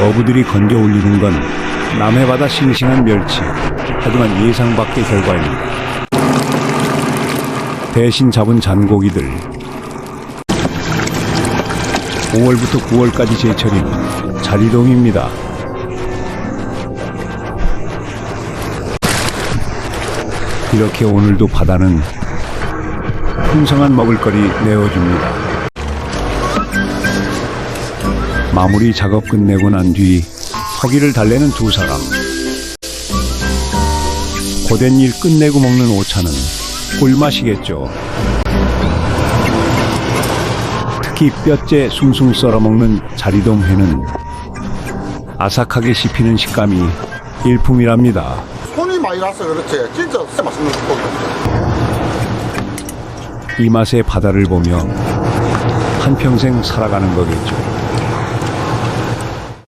어부들이 건져 올리는 건 남해 바다 싱싱한 멸치. 하지만 예상 밖의 결과입니다. 대신 잡은 잔고기들. 5월부터 9월까지 제철인 자리돔입니다. 이렇게 오늘도 바다는 풍성한 먹을거리 내어줍니다. 마무리 작업 끝내고 난 뒤 허기를 달래는 두 사람. 고된 일 끝내고 먹는 오차는 꿀맛이겠죠. 특히 뼈째 숭숭 썰어 먹는 자리돔 회는 아삭하게 씹히는 식감이 일품이랍니다. 손이 많이 나서 그렇지 진짜 맛있는 이 맛의 바다를 보며 한평생 살아가는 거겠죠.